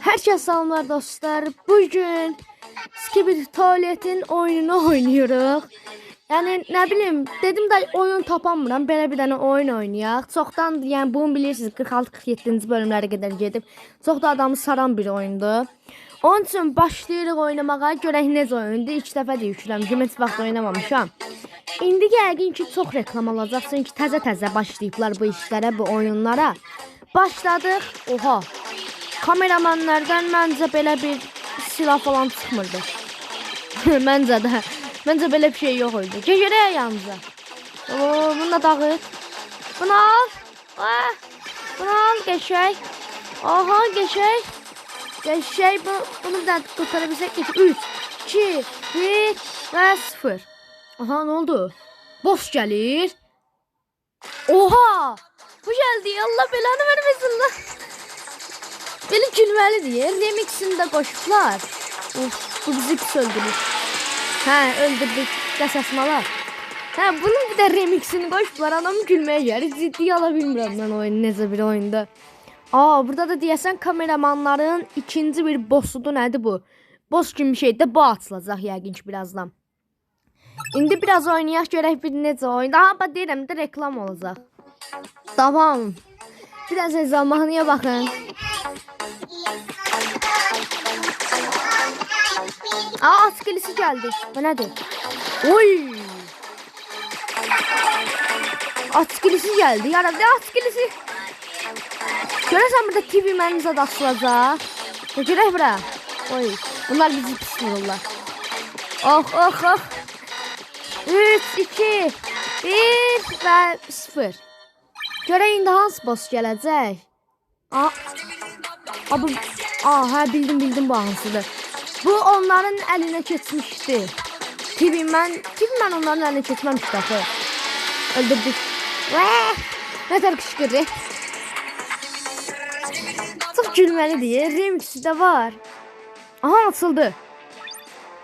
Herkese selamlar dostlar. Bugün Skibidi Tuvaletin oyununu oynuyoruz. Yani ne bileyim dedim de oyun tapamıram. Belə bir dənə oyun oynayaq. Çoxdan yəni bunu bilirsiniz 46-47-ci bölümlərə qədər gedib. Çox da adamı saran bir oyundur. Onun üçün başlayırıq oynamağa. Görək necə oyundur. İlk dəfə də yükləmişəm. Heç vaxt oynamamışam. İndi yəqin ki çox reklam alacaq. Çünki təzə-təzə başlayıblar bu işlərə, bu oyunlara. Başladıq. Oha. Kameramanlardan məncə belə bir silah falan çıxmırdı. məncə də. Məncə belə bir şey yox idi. Gecərək yanımıza. Oo, bunu da dağıt. Bunu al. Ah, bunu al geçək. Aha geçək. Geçək. Bu, bunu bir dənə qurtarabilsək. 3, 2, 1 və 0. Aha ne oldu? Boss gəlir. Oha! Bu gəldi. Allah belanı vermesin lan. Beni gülmeli diye remixini de koşuplar. Of bu bizi pis öldürür. He öldürdük. Qəsasmalar. He bunun bir de remixini koşuplar. Anam gülmeye gelir. Ciddiye alabilmirəm ben oyunu necə bir oyunda. Aa burada da deyəsən kameramanların ikinci bir bossudur. Nədir bu? Boss kimi bir şey de bu atılacaq yəqin ki birazdan. İndi biraz oynayaq görək bir necə oyunda. Ha bax deyirəm də reklam olacaq. Tamam. Biraz zamanıya bakın. Aa at kilisi geldi. Bu nedir? Oy. At kilisi geldi. Yarabbim at kilisi. Görürsen burada TV asılacak. Ne görək bura. Oy. Bunlar bizi pis vururlar. Oh oh oh. 3, 2, 1 və 0. Görək indi hansı boss gələcək? Aa, Aa, bu, aa, hə bildim bildim bu hansıdır. Bu onların əlinə keçmişdi. TV mən, TV mən onların əlinə keçməmişdi axı. Öldürdük. Vəh! Nə tər qışqırır. Çox gülməlidir. Remixi də var. Aha açıldı.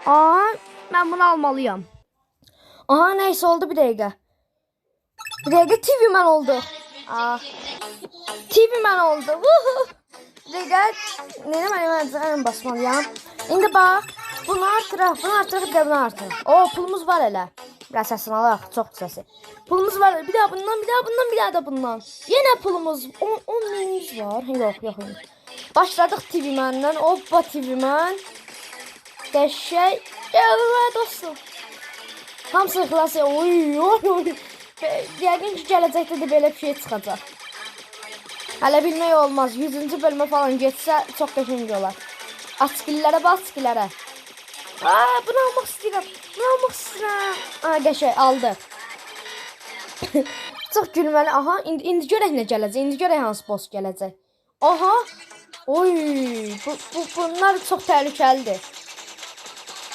Aa, mən bunu almalıyam. Aha neyse oldu bir dakika. Bir dakika TV man oldu. Aa. TV man oldu. Woohoo. Bir dakika. Ne demek ben basmalıyam. İndi bak. Bunu artıraq, bunu artıraq, bir də bunu artıraq. O pulumuz var elə. Biraz səsini alaq, çox səsi. Pulumuz var. Bir daha bundan, bir daha bundan, bir daha da bundan. Yenə pulumuz 10 10 minimiz var. Yox, yox, yox. Başladıq TV məndən. Hoppa TV mən. Qəşəng. Evet dostum. Hamısı xilas oy oy oy. Yəqin ki gələcəkdə də belə bir şey çıxacaq. Hələ bilmək olmaz. 100-cü bölmə falan getsə çox qəşəng olar. Atskillərə bax, atskillərə. Aa, bunu almaq istəyirəm. Bunu almaq istəyirəm. Aa, qəşəng aldıq. çox gülməli. Aha, indi, indi görək nə gələcək. İndi görək hansı boss gələcək. Aha. Oy, bu, bu bunlar çox təhlükəlidir.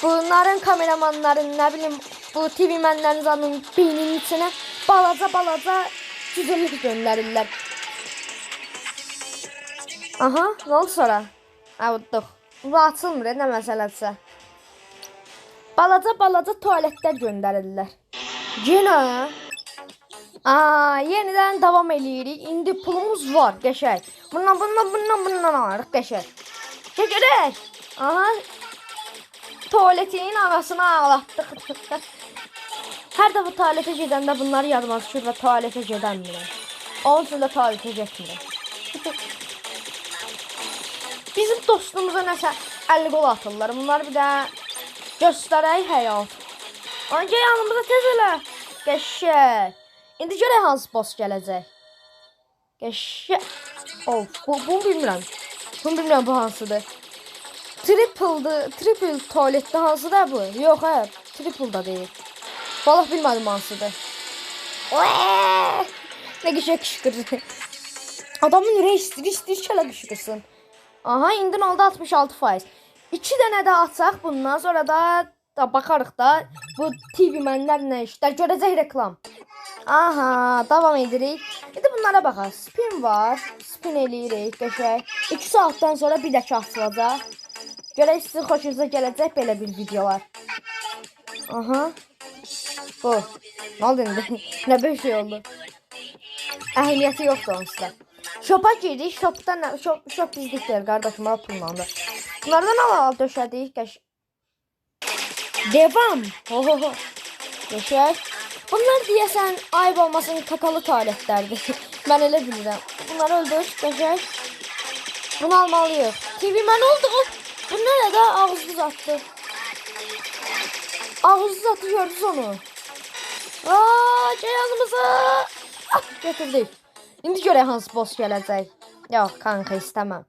Bunların kameramanların nə bilim bu TV mənlərin zanın beyninin içinə balaca balaca cüzümlük göndərirlər. Aha, nə oldu sonra? Avutduq. Bu açılmır, nə məsələdirsə. Balaca balaca tualetlər göndərirlər. Yenə? Aa, yenidən davam eləyirik. İndi pulumuz var, qəşəng. Bundan, bundan, bundan, bundan alırıq, qəşəng. Gəgərək. Aha, tuvaletin arasına ağlattık. Her defa tuvalete gedəndə bunları yadıma düşür və tuvalete gedəmirəm. Onun üçün də tuvalete getmirəm. Bizim dostumuza nəsə 50 qol atırlar. Bunlar bir də göstərək həyat. Anca yanımıza tez elə. Qəşəng. İndi görək hansı boss gələcək. Qəşəng. Of, bu, bunu bilmirəm. Bunu bilmirəm bu hansıdır. Triple'dı. Triple tuvalette hansıdır bu? Yox, hə. Triple da deyil. Vallah bilmədim hansıdır. Nə qəşəng qışqırdı. Adamın istəyir, istəyir ki, elə qışqırsın. Aha, indi oldu 66%. 2 dənə də açaq bundan sonra da, da baxarıq da bu TV mənlər nə işlər görəcək reklam. Aha, davam edirik. İndi bunlara baxaq. Spin var. Spin eləyirik qəşəng. 2 saatdan sonra bir dəfə açılacaq. Görək sizin xoşunuza gələcək belə bir videolar. Aha. Bu. Nə oldu indi? nə bir şey oldu? Əhəmiyyəti yoxdur onsuz da. Şopa girdik. Şopdan nə- şop şop bizlik deyil qardaşım, al pullandı. Bunlardan al al döşədik. Devam. Ho ho ho. Yaşar. Bunlar deyəsən ayıb olmasın kakalı tualetlərdir. mən elə bilirəm. Bunları öldür, qəşəng. Bunu almalıyıq. TV mən oldu. Bu nerede? Ağızlı zattı. Ağızlı zatı gördünüz onu. Aa, ceyhanımızı. Ah, götürdük. İndi görək hansı boss gələcək. Yox, kanka istəməm.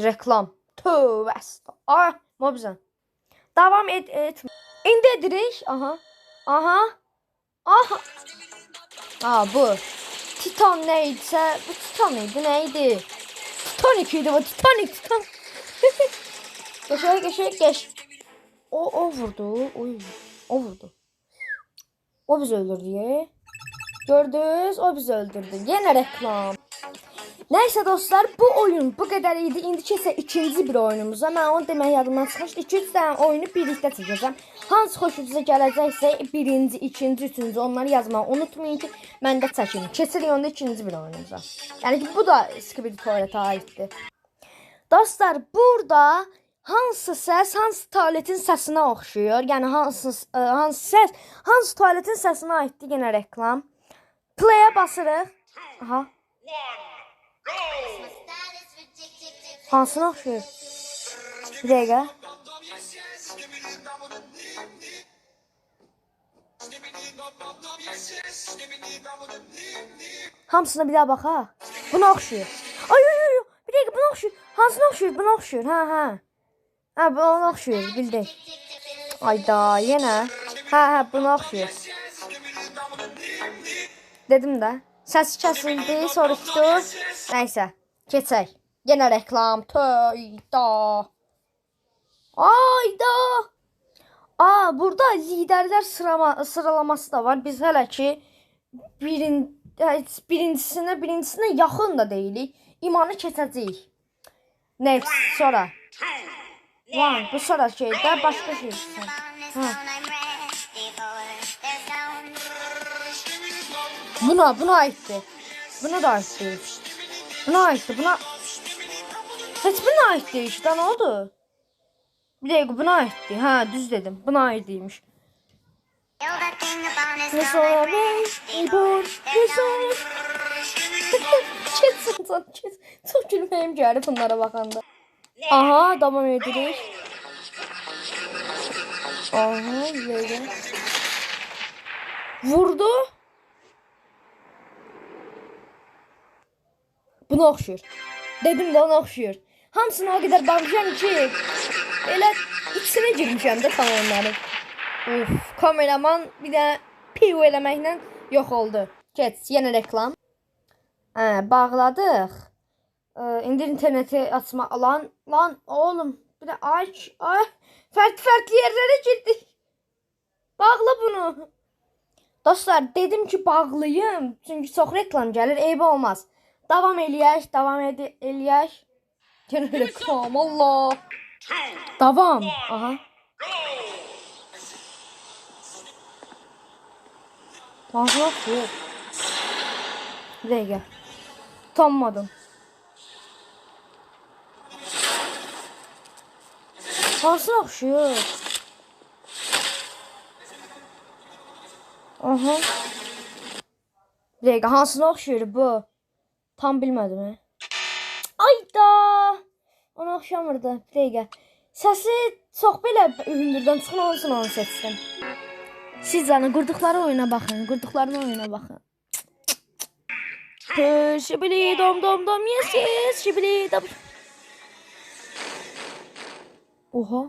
Reklam. Tövbə. estağ- Ay, mobizən. Davam et, et. İndi edirik. Aha. Aha. Aha. Aa, bu. Titan neydisə, bu Titan idi, neydi? Titanic idi bu, Titanic, Titan. Geçer, geçer, geç. O, o vurdu. Oy, o vurdu. O bizi öldürdü. Gördünüz, o bizi öldürdü. Yine reklam. Neyse dostlar bu oyun bu kadar idi. İndi ise ikinci bir oyunumuza. Ben onu demək yadımdan çıxmışdı. 2-3 dənə oyunu birlikdə çəkəcəm. Hansı xoşunuza gələcəksə birinci, ikinci, üçüncü onları yazmağı unutmayın ki mən də çəkim. Keçirik onda ikinci bir oyunumuza. Yəni ki bu da Skibidi Toilet'a aiddir. Dostlar burada hansı səs hansı tualetin səsinə oxşuyur? Yəni hansı ə, hansı səs hansı tualetin səsinə aiddir yenə reklam. Play-ə basırıq. Aha. Hansına oxşuyur? Bir dəqiqə. Hamısına bir daha bax ha. Buna oxşuyur. Ay ay ay. Bir dəqiqə buna oxşuyur. Hansına oxşuyur? Buna oxşuyur. Hə hə. Hə buna oxşuyur. Bildik. Ayda yenə. Hə hə buna oxşuyur. Dedim də. Səs kəsildi, soruşdu. Nəysə, keçək. Yenə reklam. Töyda. Ayda. Aa, burada liderlər sırama, sıralaması da var. Biz hələ ki birin, heç birincisinə, birincisinə yaxın da deyilik. İmanı keçəcəyik. Next, sonra. One, bu sonra şeydə başqa şey. Ha. Buna, buna aittir. Buna da. Buna aittir, buna... Heç buna ait deyil işte, ne oldu? Bir dakika buna aitti. Ha düz dedim. Buna aittiymiş. Ne sonra ne? İbor. Ne sonra? Kesin sen kes. Çok gülmeyim geldi bunlara bakanda. Aha devam edirik. Aha böyle. Vurdu. Buna oxşuyur. Dedim də ona oxşuyur. Hamısına o qədər baxacağam ki, elə içinə girmişəm də tam onların. Uf, kameraman bir də piv eləməklə yox oldu. Keç, yenə reklam. Hə, bağladıq. Ə, indi interneti açma lan lan oğlum bir də aç ay fərqli fərqli yerlərə girdik. Bağla bunu. Dostlar dedim ki bağlayım. Çünki çox reklam gəlir, eybi olmaz. Davam eləyək, davam ed eləyək. Yenə reklam, Allah. Davam. Aha. Aha, yok. Bir dakika. Tutanmadım. Hansına oxşuyur? Aha. Bir dakika, hansına oxşuyur bu? Tam bilmədim. He. Ayda. Ona oxşamırdı. Bir dəqiqə. Səsi çox belə hündürdən çıxın olsun onu seçdim. Siz canı qurduqları oyuna baxın. Qurduqların oyuna baxın. Şibili dom dom dom yes yes şibili dom. Oha.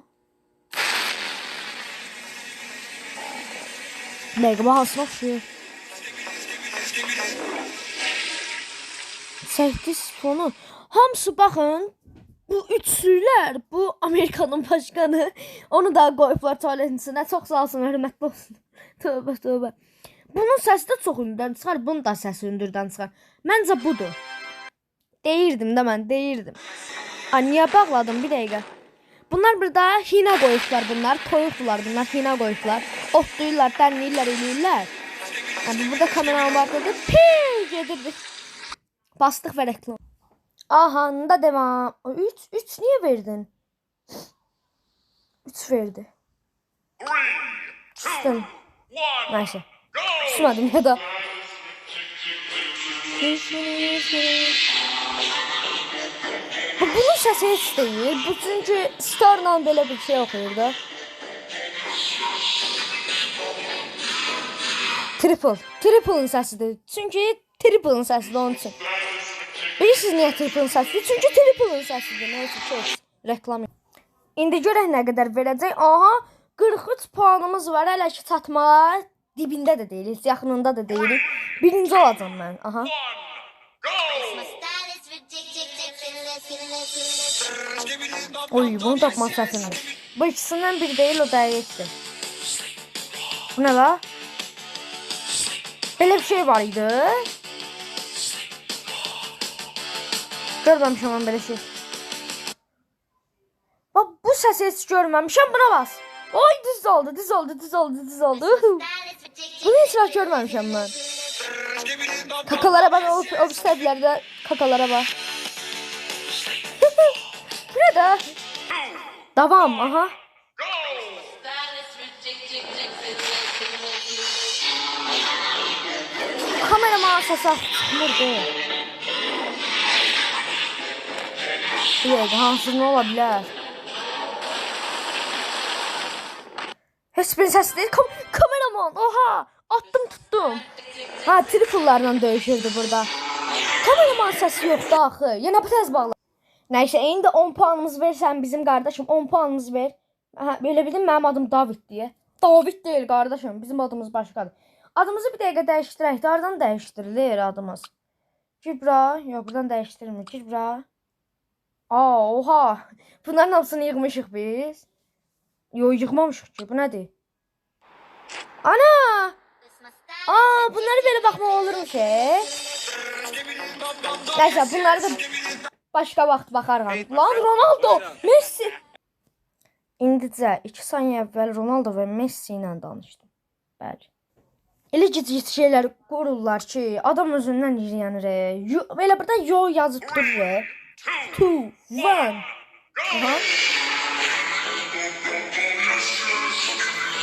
Bir dəqiqə baxasına oxşuyur. 8 fonu. Hamısı baxın. Bu üçlülər, bu Amerikanın başqanı. Onu da qoyublar tualetin içinə. Çox sağ olsun, hörmətli olsun. tövbə, tövbə. Bunun səsi də çox hündürdən çıxar, bunun da səsi hündürdən çıxar. Məncə budur. Deyirdim də mən, deyirdim. A, bağladım bir dəqiqə? Bunlar burada hina qoyublar bunlar. Toyuqdular bunlar, hina qoyublar. Otlayırlar, dənləyirlər, eləyirlər. Yəni burada kameram vardı. Piu gedirdi. Bastık ve reklam. Aha da devam. 3 3 niye verdin? 3 verdi. Sustum. Neyse. Susmadım ya da. Bu bunun sesi hiç değil. Bu çünkü Star'la böyle bir şey oxuyurdu. Triple. Triple'ın səsidir. Çünki Triple'ın səsidir onun üçün. Bilirsiniz niyə Triple'ın səsidir? Çünki Triple'ın səsidir. Neyse kes. Reklam. İndi görək nə qədər verəcək. Aha, 43 puanımız var. Hələ ki çatmağa dibində də deyilik, yaxınında da deyilik. Birinci olacağam mən. Aha. Oy, bunu tapmaq çətindir. Bu ikisindən biri deyil, o dəqiqdir. Bu nə la? Belə bir şey var idi. Görməmişəm mən belə şey. Bax, bu səsi heç görməmişəm. Buna bas. Oy, düz oldu, düz oldu, düz oldu, düz oldu. Bunu heç vaxt görməmişəm mən. Kakalara bak, o, o steplərdə kakalara bak. Bu ne da? Davam, aha. Kameraman səsə çıxmırdı. Bir dəqiqə, hansı nə ola bilər? Heç bir səs deyil. Kam kameraman, oha! Attım, tuttum. Ha, triple'larla döyüşürdü burada. Kameraman səsi yoxdu axı. Yenə bu tez bağla. Nəysə, indi 10 puanımız versən bizim qardaşım, 10 puanımız ver. Hə, belə bildim mənim adım David deyə. David deyil qardaşım, bizim adımız başqadır. Adımızı bir dəqiqə dəyişdirək. Hardan dəyişdirilir adımız? Kibra, yox, buradan dəyişdirmir. Kibra. Aa, oha. Bunların hamısını yığmışıq biz. Yox, yığmamışıq ki. Bu nədir? Ana! Aa, bunları belə baxmaq olurmuş, e? Nəysə, bunları da başqa vaxt baxarıq. Lan Ronaldo, Messi. İndicə 2 saniyə əvvəl Ronaldo və Messi ilə danışdım. Bəli. Elə gec-gec şeylər qururlar ki, adam özündən. Yo, belə burada yo yazıb durur. E. 2 1 Aha.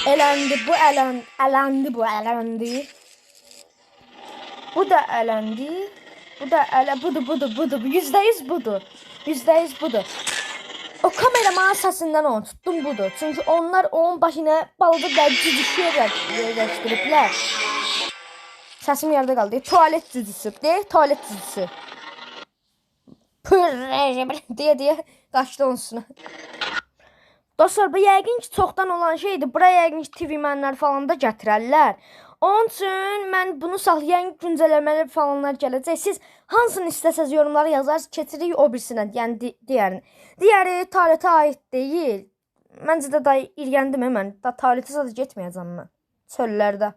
Elendi bu elen elendi bu elendi. Bu da elendi. Bu da ele budur budur budur. Yüzde yüz budur. Yüzde yüz budur. O kameramanın səsindən onu tuttum budur. Çünki onlar onun başına balığı da cücüşü yerləşdiriblər. Səsim yerdə qaldı. Tualet cücüsü. De, tualet cücüsü. Deyə deyə qaçdı üstünə. Dostlar, bu yəqin ki, çoxdan olan şeydir. Bura yəqin ki, TV mənlər falan da gətirərlər. Onun üçün mən bunu saxlayan güncələmələr falanlar gələcək. Siz hansını istəsəz yorumlara yazarsınız, keçirik o birisinə, yəni di digərini. Digəri tarixə aid deyil. Məncə də da irgəndim mən. Da tarixə zədə getməyəcəm mən. Çöllərdə.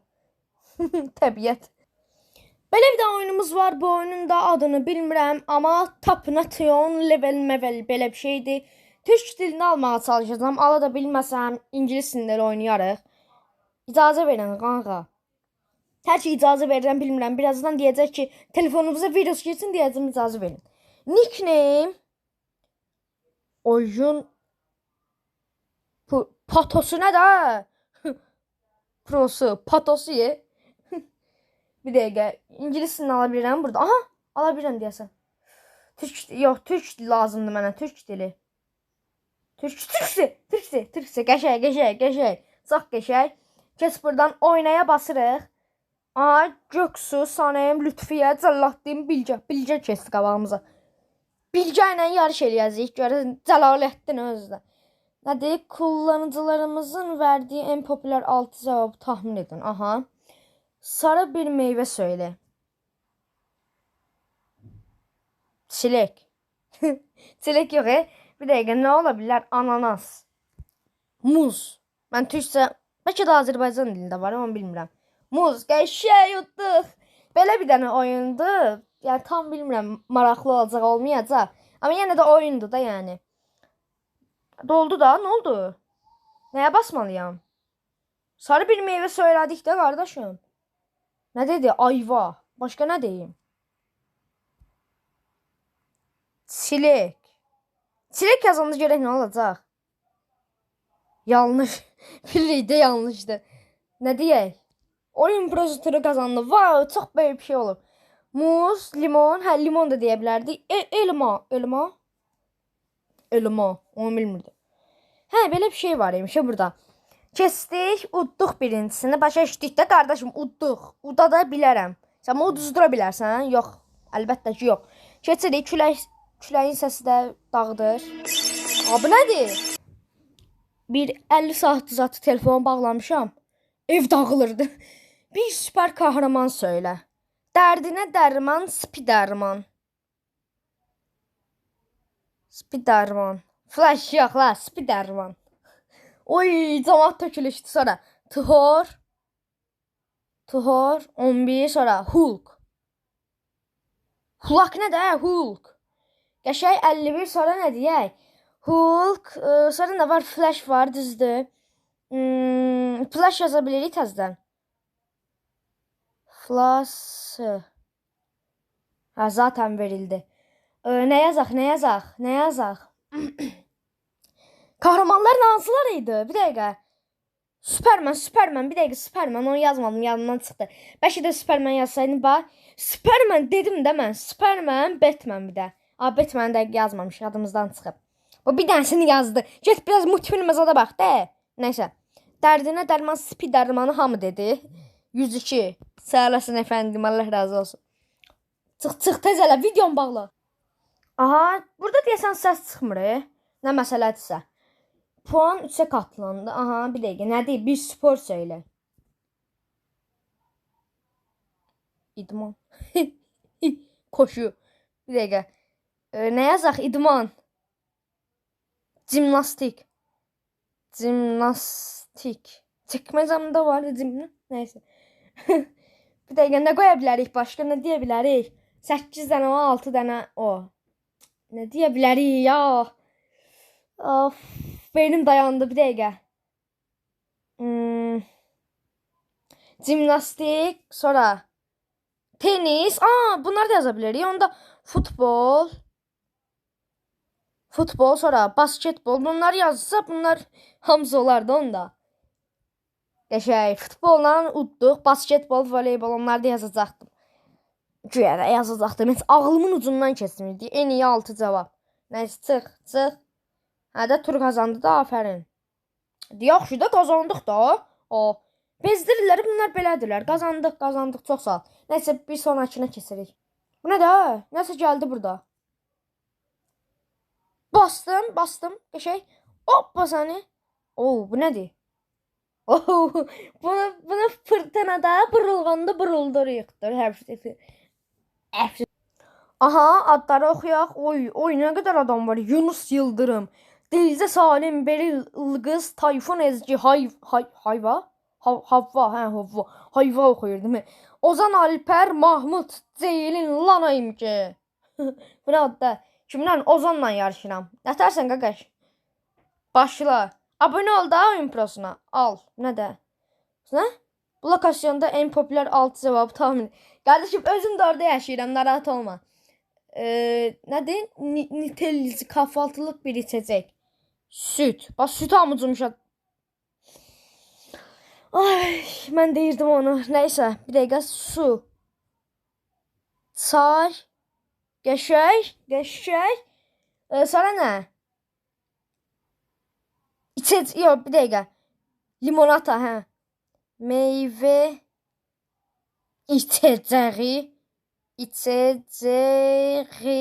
Təbiət. Belə bir də oyunumuz var. Bu oyunun da adını bilmirəm, amma Top Nation level mevel belə bir şeydir. Türk dilini almağa çalışacağam. Ala da bilməsəm ingilis dilində oynayarıq. İcazə verin qanqa. Hər şey icazə verirəm bilmirəm. Birazdan deyəcək ki, telefonunuza virus girsin deyəcəm icazə verin. Nickname oyun patosu nə də? Prosu, patosu ye. Bir dəqiqə. İngilis dilini ala bilirəm burada. Aha, ala bilirəm deyəsən. Türk yox, türk lazımdır mənə, türk dili. Türk, türkçe, türkçe, türkçe, qəşəng, qəşəng, qəşəng. Çox qəşəng. Keç buradan oynaya basırıq. Aa, Göksu, Sanem, Lütfiyə, Cəlladdin, Bilgə, Bilgə keçdi qabağımıza. Bilgə ilə yarış eləyəcəyik. Görəsən Cəlaləddin özü də. Nədir? Kullanıcılarımızın verdiyi en popüler 6 cevabı tahmin edin. Aha. Sarı bir meyve söyle. Çilek. Çilek yok e. Bir dakika ne olabilir? Ananas. Muz. Ben Türkçe belki de Azerbaycan dilində var ama bilmirəm. Muz. Qəşəng yutduq. Belə bir dənə oyundur. Yəni tam bilmirəm maraqlı olacaq, olmayacaq. Amma yenə də oyundur da yəni. Doldu da, nə oldu? Nəyə basmalıyam? Sarı bir meyve söylədik də qardaşım. Nə dedi? Ayva. Başqa nə deyim? Çilek. Çilek yazanda görək nə olacaq? Yanlış. Bilirik də yanlışdır. Nə deyək? Oyun prosesörü qazandı. Vay, çox böyük bir şey olur. Muz, limon, hə limon da deyə bilərdik. E elma, elma. Elma, onu bilmirdim. Hə, belə bir şey var imiş burada. Kesdik, udduq birincisini. Başa düşdük də qardaşım, udduq. Uda da bilərəm. Sən bunu uduzdura bilərsən? Yox, əlbəttə ki, yox. Keçirik, külək, küləyin səsi də dağıdır. A, bu nədir? Bir 50 saat zatı telefona bağlamışam. Ev dağılırdı. Bir süper kahraman söyle. Derdine derman, spiderman. Spiderman. Flash yok la, spiderman. Oy, camaat tökülüşdü sonra. Thor. Thor, 11 sonra Hulk. Hulk nə də? Hulk. Qəşəng 51 sonra nə deyək? Hulk, e, sonra nə var? Flash var, düzdür. Hmm, flash yaza təzədən. Flash. Ha, zaten verildi. E, nə yazaq, nə yazaq, nə? Kahramanların hansıları idi? Bir dəqiqə. Superman, Superman, bir dəqiqə Superman onu yazmadım, yadımdan çıxdı. Bəlkə də Superman yazsaydım bax. Superman dedim də mən. Superman, Batman bir də. A, Batman də yazmamış, yadımızdan çıxıb. O bir dənəsini yazdı. Get biraz multfilmə zada bax də. Nəysə. Dərdinə dərman spidermanı hamı dedi. 102. Sağ olasın efendim. Allah razı olsun. Çıx çıx tez elə videon bağla. Aha, burada deyəsən səs çıxmır. Nə məsələdirsə. Puan 3-ə katlandı. Aha, bir. Nə deyir? Bir spor söylə. İdman. Koşu. Bir dəqiqə. E, nə yazaq? İdman. Jimnastik. Jimnastik. Çəkməcəmdə var cimna. Nəysə. bir dəqiqə nə qoya bilərik başqa? Nə deyə bilərik? 8 dənə o, 6 dənə o. Nə deyə ya? Of, beynim dayandı bir dəqiqə. Hmm. Jimnastik, sonra tenis. Aa, bunları da yaza bilərik. Onda futbol, futbol, sonra basketbol. Bunlar yazsa bunlar hamısı olardı onda. Qəşəng futbolla udduq, basketbol, voleybol onları da yazacaqdım. Güya da yazacaqdım. Heç ağlımın ucundan keçmirdi. En iyi 6 cavab. Nəysə çıx, çıx. Hə tur qazandı da, afərin. Yaxşı da qazandıq da. O bezdirirlər, bunlar belədirlər. Qazandıq, qazandıq, çox sağ ol. Nəysə bir sonrakına keçirik. Bu nə də? Nəsə gəldi burada. Bastım, bastım. Qəşəng. Hoppa səni. Oo, bu nədir? Oo, bunu bunu fırtınada, burulğanda burulduruqdur. Həvs. Həvs. Aha, adları oxuyaq. Oy, oy nə qədər adam var. Yunus Yıldırım, Dilcə Salim, Beril Ilqız, Tayfun Ezgi, hay, hay, Hayva, ha, Havva, hə, Havva. Hayva oxuyurdum. he. Ozan Alper, Mahmud, Ceylin, Lanayım ki. Bu nə adda? Kimlə? Ozanla yarışıram. Nətərsən qaqaş? Başla. Abone ol da oyun prosuna. Al. Nə də? Nə? Bu lokasyonda en popüler 6 cevabı tahmin. Kardeşim özüm de orada yaşayıram. Narahat olma. Ee, nədir? Ni nitelici kahvaltılık bir içecek. Süt. Bax süt amucumuşa. Ay, mən deyirdim onu. Nəysə, bir dəqiqə su. Çay. Qəşəng, qəşəng. Ee, sonra nə? İçec, yox, bir dəqiqə. Limonata, hə. Meyvə içəcəyi. İçəcəyi.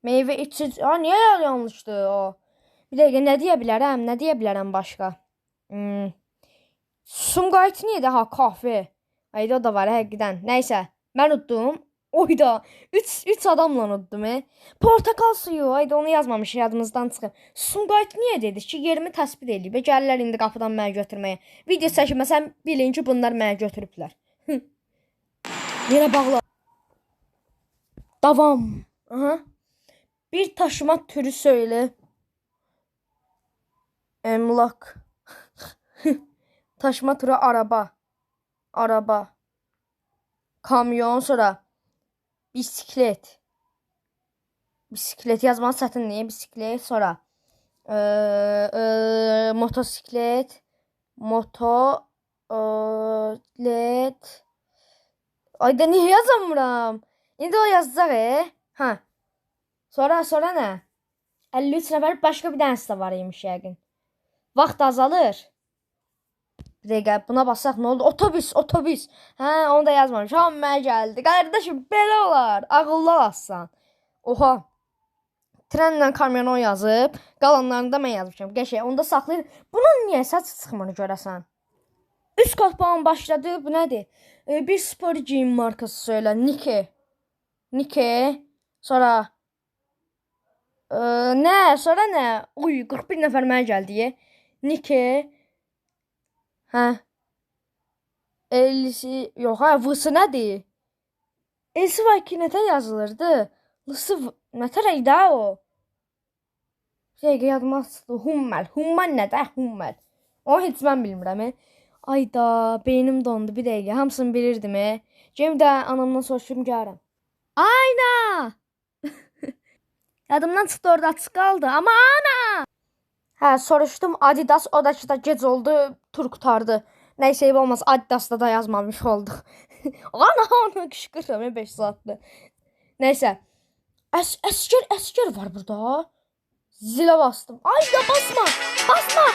Meyvə içəcəyi. Aa, niyə yanlışdır o? Bir dəqiqə, nə deyə bilərəm? Nə deyə? Hmm. Sumqayıt niyə də ha? Ayda da var həqiqətən. Nəysə, mən utdum. Oyda 3 3 adamla utdum. E. Portakal suyu. Ayda onu yazmamış yadımızdan çıxıb. Sumqayıt niyə dedi ki, yerimi təsbit. Və gəlirlər indi qapıdan mənə götürməyə. Video çəkməsəm bilin ki, bunlar mənə götürüblər. Yenə bağla. Davam. Aha. Bir taşıma türü söyle. Emlak. Taşıma türü araba. Araba. Kamyon sonra. Bisiklet. bisiklet yazmanın çətinliyi, bisiklet, sonra e, e, motosiklet, moto, e, let. Ay da niye yazamıram? İndi o yazacaq e. Ha. Sonra sonra nə? 53 nəfər başqa bir dənəsi də var imiş yəqin. Vaxt azalır. Bir dəqiqə buna bassaq nə oldu? Otobüs, otobüs. Hə, onu da yazmamış. Hamı mənə gəldi. Qardaşım belə olar. Ağıllı olassan. Oha. Trenlə kamyonon yazıb, qalanlarını da mən yazmışam. Qəşəng. Onu da saxlayır. Bunun niyə saç çıxmır görəsən? Üst qapağın başladı. Bu nədir? Ee, bir spor giyim markası söylə. Nike. Nike. Sonra ee, nə? Sonra nə? Uy, 41 nəfər mənə gəldi. Nike. Hə. Elisi yox ha, vısı nədir? Elisi var ki, nətər yazılırdı? Lısı nətər idi ha o? Şey, yadıma çıxdı. Hummel. Hummel nə də? Hummel. O heç mən bilmirəm. e. Ayda, beynim dondu bir dəqiqə. Hamısını bilirdim. Cem də anamdan soruşum gəlirəm. Ayna! Yadımdan çıxdı orada açıq qaldı. Amma ana! Hə, soruşdum Adidas, o da ki da gec oldu, tur qutardı. Nəysə eyb olmaz, Adidasda da yazmamış olduq. ana, ana qışqırıram 5 saatdır. Nəysə. Əs əskər əskər var burada. Zilə bastım. Ay da basma. Basma.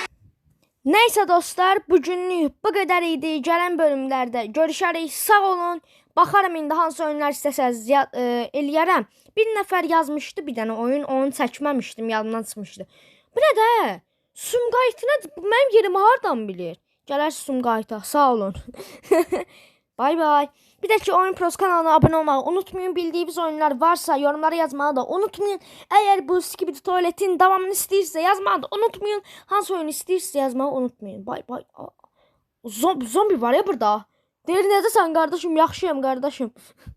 Nəysə dostlar, bu günlük bu qədər idi. Gələn bölümlərdə görüşərik. Sağ olun. Baxaram indi hansı oyunlar istəsəz e, eləyərəm. Bir nəfər yazmışdı bir dənə oyun, onu çəkməmişdim, yadımdan çıxmışdı. Bu nə də? Sumqayıtı nə? Bu Mənim yerimi hardan bilir? Gələr Sumqayıta. Sağ olun. bay bay. Bir də ki Oyun Pros kanalına abunə olmağı unutmayın. Bildiyiniz oyunlar varsa yorumlara yazmağı da unutmayın. Əgər bu Skibidi Tualetin davamını istəyirsə yazmağı da unutmayın. Hansı oyunu istəyirsə yazmağı unutmayın. Bay bay. Zombi, var ya burada. Deyir nədə sən qardaşım? Yaxşıyam qardaşım.